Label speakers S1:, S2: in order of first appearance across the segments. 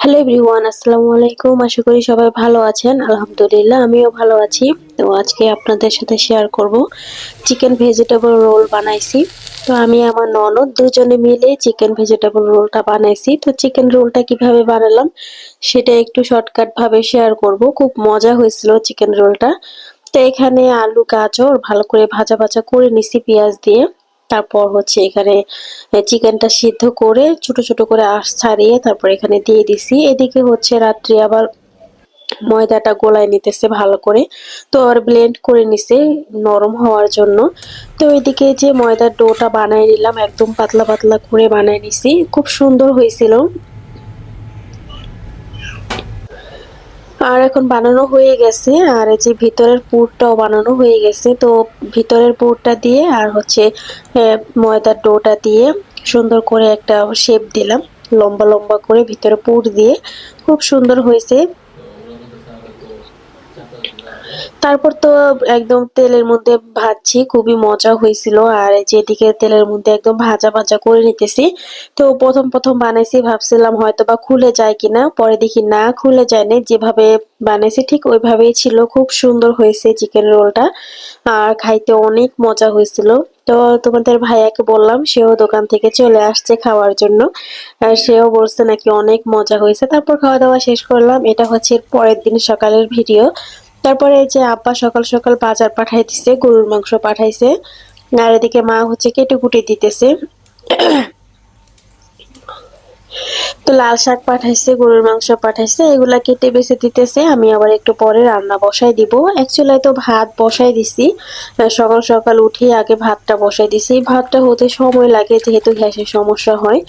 S1: Hello everyone আসসালামু আলাইকুম। আশা করি সবাই ভালো আছেন। আলহামদুলিল্লাহ, আমিও ভালো আছি। তো আজকে আপনাদের সাথে শেয়ার করব। চিকেন ভেজিটেবল রোল বানাইছি। তো আমি আমার ননদ দুজনে মিলে চিকেন ভেজিটেবল রোলটা বানাইছি। তো চিকেন রোলটা কীভাবে বানালাম, সেটা একটু শর্টকাট ভাবে শেয়ার করব। খুব মজা হয়েছিল চিকেন রোলটা তো এখানে আলু, গাজর ভালো করে ভাজা ভাজা করে নিছি পেঁয়াজ দিয়ে। তারপর হচ্ছে এখানে চিকেনটা সিদ্ধ করে ছোট ছোট করে আঁশ ছাড়িয়ে তারপর এখানে দিয়ে দিছি। এদিকে হচ্ছে রাত্রি আবার ময়দাটা গোলায় নিতেছে ভালো করে। তো আর ব্লেন্ড করে নিছে নরম হওয়ার জন্য। তো এদিকে যে ময়দার ডোটা বানায় নিলাম, একদম পাতলা পাতলা করে বানায় নিছি। খুব সুন্দর হয়েছিল। আর এখন বানানো হয়ে গেছে, আর এই যে ভিতরের পুরটাও বানানো হয়ে গেছে। তো ভিতরের পুরটা দিয়ে আর হচ্ছে ময়দার ডোটা দিয়ে সুন্দর করে একটা শেপ দিলাম, লম্বা লম্বা করে ভিতরে পুর দিয়ে। খুব সুন্দর হয়েছে। তারপর তো একদম তেলের মধ্যে ভাজছি, খুবই মজা হয়েছিল। আর যেদিকে তেলের মধ্যে একদম ভাজা ভাজা করে নিতেছি। তো প্রথম প্রথম বানাইছি, ভাবছিলাম হয়তো বা খুলে যায় কিনা। পরে দেখি না, খুলে যায়নি। যেভাবে বানাইছি ঠিক ওইভাবেই ছিল। খুব সুন্দর হয়েছে চিকেন রোলটা আর খাইতে অনেক মজা হয়েছিল। তো তোমাদের ভাইয়াকে বললাম, সেও দোকান থেকে চলে আসছে খাওয়ার জন্য। আর সেও বলছে নাকি অনেক মজা হয়েছে। তারপর খাওয়া দাওয়া শেষ করলাম। এটা হচ্ছে পরের দিন সকালের ভিডিও। তারপরে এই যে আব্বা সকাল সকাল বাজার পাঠাই দিছে, গরুর মাংস পাঠাইছে। আর এদিকে মা হচ্ছে কেটে কুটে দিতেছে। তো লাল শাক পাঠাইছে, গরুর মাংস পাঠাইছে, এগুলা কেটে বেছে দিতেছে। আমি আবার একটু পরে রান্না বসাই দিব। অ্যাকচুয়ালি তো ভাত বসাই দিছি। সকাল সকাল উঠে আগে ভাতটা বসাই দিছি। ভাতটা হতে সময় লাগে যেহেতু গ্যাসের সমস্যা হয়।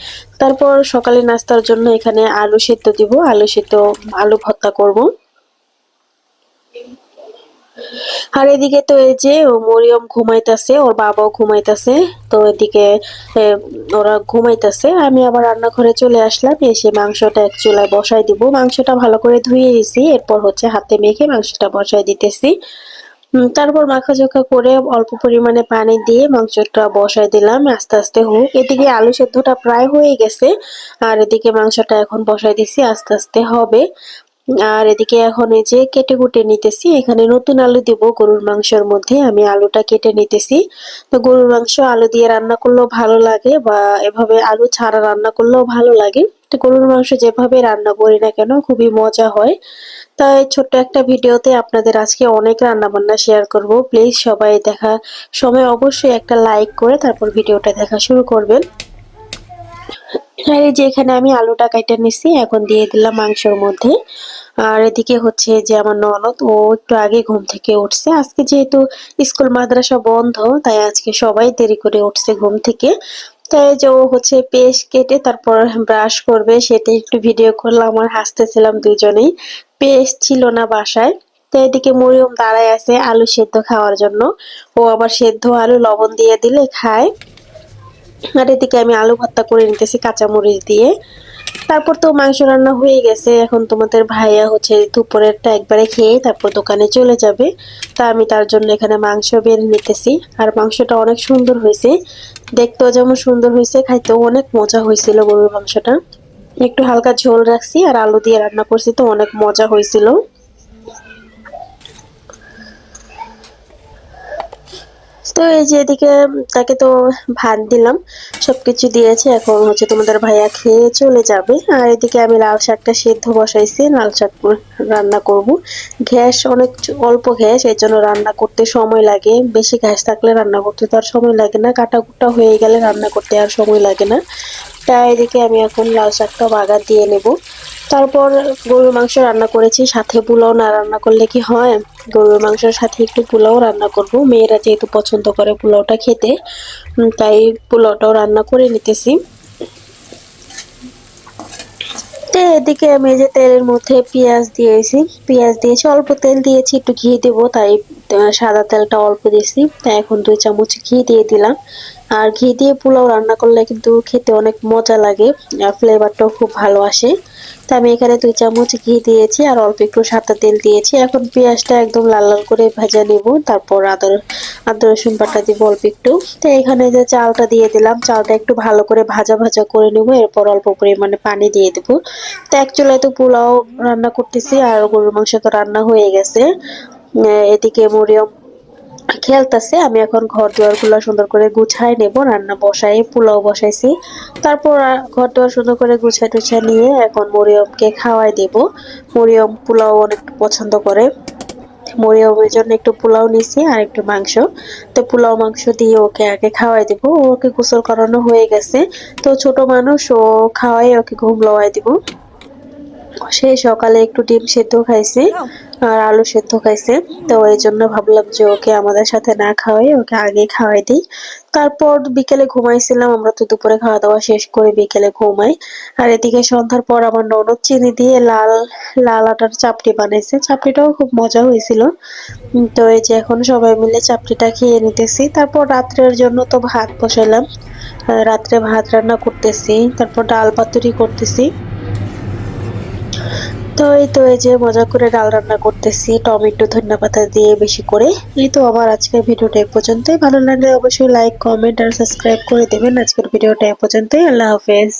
S1: তারপর সকালে নাস্তার জন্য এখানে আলু সেদ্ধ দিব। আলু সেদ্ধ, আলু ভর্তা করব। আর এদিকে তো এই যে ও মরিয়ম ঘুমাইতেছে, ওর বাবাও ঘুমাইতেছে, তো এদিকে ওরা ঘুমাইতেছে। আমি আবার রান্নাঘরে চলে আসলাম, এসে মাংসটা এক চুলায় বসাই দিব। মাংসটা ভালো করে ধুয়ে দিছি, এরপর হচ্ছে হাতে মেখে মাংসটা বসাই দিতেছি। তারপর মাখাচোখা করে অল্প পরিমাণে পানি দিয়ে মাংসটা বসাই দিলাম, আস্তে আস্তে হোক। এদিকে আলু সেদ্ধটা প্রায় হয়ে গেছে, আর এদিকে মাংসটা এখন বসাই দিছি, আস্তে আস্তে হবে। আর এদিকে এখন এই যে কেটে কুটে নিতেছি, এখানে নতুন আলু দিব, গরুর মাংসের মধ্যে। আমি আলুটা কেটে নিতেছি। তো গরুর মাংস আলু দিয়ে রান্না করলেও ভালো লাগে বা এভাবে আলু ছাড়া রান্না করলেও ভালো লাগে। তো গরুর মাংস যেভাবে রান্না করি না কেন, খুবই মজা হয়। তাই ছোট্ট একটা ভিডিওতে আপনাদের আজকে অনেক রান্না বান্না শেয়ার করব। প্লিজ সবাই দেখা সময় অবশ্যই একটা লাইক করে তারপর ভিডিওটা দেখা শুরু করবেন। এই যে এখানে আমি আলুটা কাইটে নিছি, এখন দিয়ে দিলাম মাংসের মধ্যে। আর এদিকে হচ্ছে যে আমার ননদ, ও একটু আগে ঘুম থেকে উঠছে। আজকে যেহেতু স্কুল মাদ্রাসা বন্ধ, তাই আজকে সবাই দেরি করে উঠছে ঘুম থেকে। তাই যে ও হচ্ছে পেস্ট কেটে তারপর ব্রাশ করবে, সেটা একটু ভিডিও করলাম, আর হাসতেছিলাম দুজনেই। পেস্ট ছিল না বাসায়। তো এদিকে মরিয়ম দাঁড়ায় আছে আলু সেদ্ধ খাওয়ার জন্য। ও আবার সেদ্ধ আলু লবণ দিয়ে দিলে খায়। আর এদিকে আমি আলু ভর্তা করে নিতেছি, কাঁচামরিচ দিয়ে। তারপর তো মাংস রান্না হয়ে গেছে। এখন তোমাদের ভাইয়া হচ্ছে দুপুরেরটা একবারে খেয়ে তারপর দোকানে চলে যাবে। তা আমি তার জন্য এখানে মাংস বের নিতেছি। আর মাংসটা অনেক সুন্দর হয়েছে। দেখতেও যেমন সুন্দর হয়েছে, খাইতেও অনেক মজা হয়েছিল গরুর মাংসটা। একটু হালকা ঝোল রাখছি আর আলু দিয়ে রান্না করছি তো অনেক মজা হয়েছিল। তো এই যে এদিকে তাকে তো ভাত দিলাম, সবকিছু দিয়েছে, এখন হচ্ছে তোমাদের ভাইয়া খেয়ে চলে যাবে। আর এদিকে আমি লাল শাকটা সেদ্ধ বসাইছি, লাল শাক রান্না করব। গ্যাস অনেক অল্প গ্যাস এই জন্য রান্না করতে সময় লাগে। বেশি গ্যাস থাকলে রান্না করতে তো আর সময় লাগে না, কাটা কুটা হয়ে গেলে রান্না করতে আর সময় লাগে না। তাই এদিকে আমি এখন লাল শাকটা বাগার দিয়ে নেব। তারপর গরুর মাংস রান্না করেছি, সাথে পোলাও না রান্না করলে কি হয়? গরুর মাংসের সাথে একটু পোলাও রান্না করব। মেয়েরা যেহেতু পছন্দ করে পোলাওটা খেতে তাই পোলাওটাও রান্না করে নিতেছি। এদিকে আমি যে তেলের মধ্যে পেঁয়াজ দিয়েছি। পেঁয়াজ দিয়েছি, অল্প তেল দিয়েছি, একটু ঘি দেবো, তাই সাদা তেলটা অল্প দিয়েছি। তাই এখন দুই চামচ ঘি দিয়ে দিলাম। আর ঘি দিয়ে পোলাও রান্না করলে কিন্তু খেতে অনেক মজা লাগে, আর ফ্লেভারটাও খুব ভালো আসে। তো আমি এখানে দুই চামচ ঘি দিয়েছি আর অল্প একটু সাদা তেল দিয়েছি। এখন পেঁয়াজটা একদম লাল লাল করে ভেজে নেব, তারপর আদা আদা রসুন বাটা দিব অল্প একটু। তো এখানে যে চালটা দিয়ে দিলাম, চালটা একটু ভালো করে ভাজা ভাজা করে নেব, এরপর অল্প পরিমাণে পানি দিয়ে দেবো। তো এক চুলায় তো পোলাও রান্না করতেছি, আর গরুর মাংস তো রান্না হয়ে গেছে। এদিকে মরিয়ম খেলতেছে, আমি এখন ঘর দুয়ারগুলা সুন্দর করে গুছাই নেব, রান্না বসাই পোলাও বসাইছি। তারপর ঘর দুয়ার সুন্দর করে গুছাই টুছাই নিয়ে এখন মরিয়মকে খাওয়াই দেব। মরিয়ম পোলাও অনেক পছন্দ করে। মরিয়মের জন্য একটু পোলাও নিছি আর একটু মাংস। তো পোলাও মাংস দিয়ে ওকে আগে খাওয়াই দিব। ওকে গোসল করানো হয়ে গেছে। তো ছোট মানুষ, ও খাওয়াই ওকে ঘুম লওয়াই দিব। সেই সকালে একটু ডিম সেদ্ধ খাইছে। আর আলু সেদ্ধ খাইছে তো এই জন্য ভাবলাম যে ওকে আমাদের সাথে না খাওয়াই, ওকে আগে খাওয়াই দিই। তারপর বিকেলে ঘুমাইছিলাম, আমরা তো দুপুরে খাওয়া দাওয়া শেষ করে বিকেলে ঘুমাই। আর এদিকে সন্ধ্যার পর আমার ননদ চিনি দিয়ে লাল লাল আটার চাপটি বানাইছে চাপটিটাও খুব মজা হয়েছিল। তো এই যে এখন সবাই মিলে চাপটিটা খেয়ে নিতেছি। তারপর রাত্রের জন্য তো ভাত বসাইলাম। রাত্রে ভাত রান্না করতেছি, তারপর ডাল পাতুরি করতেছি। তো এই তো এই যে মজা করে ডাল রান্না করতেছি, টমেটো ধনিয়া পাতা দিয়ে বেশি করে। এই তো আমার আজকের ভিডিওটা এই পর্যন্তই। ভালো লাগলে অবশ্যই লাইক কমেন্ট আর সাবস্ক্রাইব করে দেবেন। আজকের ভিডিওটা এই পর্যন্তই। আল্লাহ হাফেজ।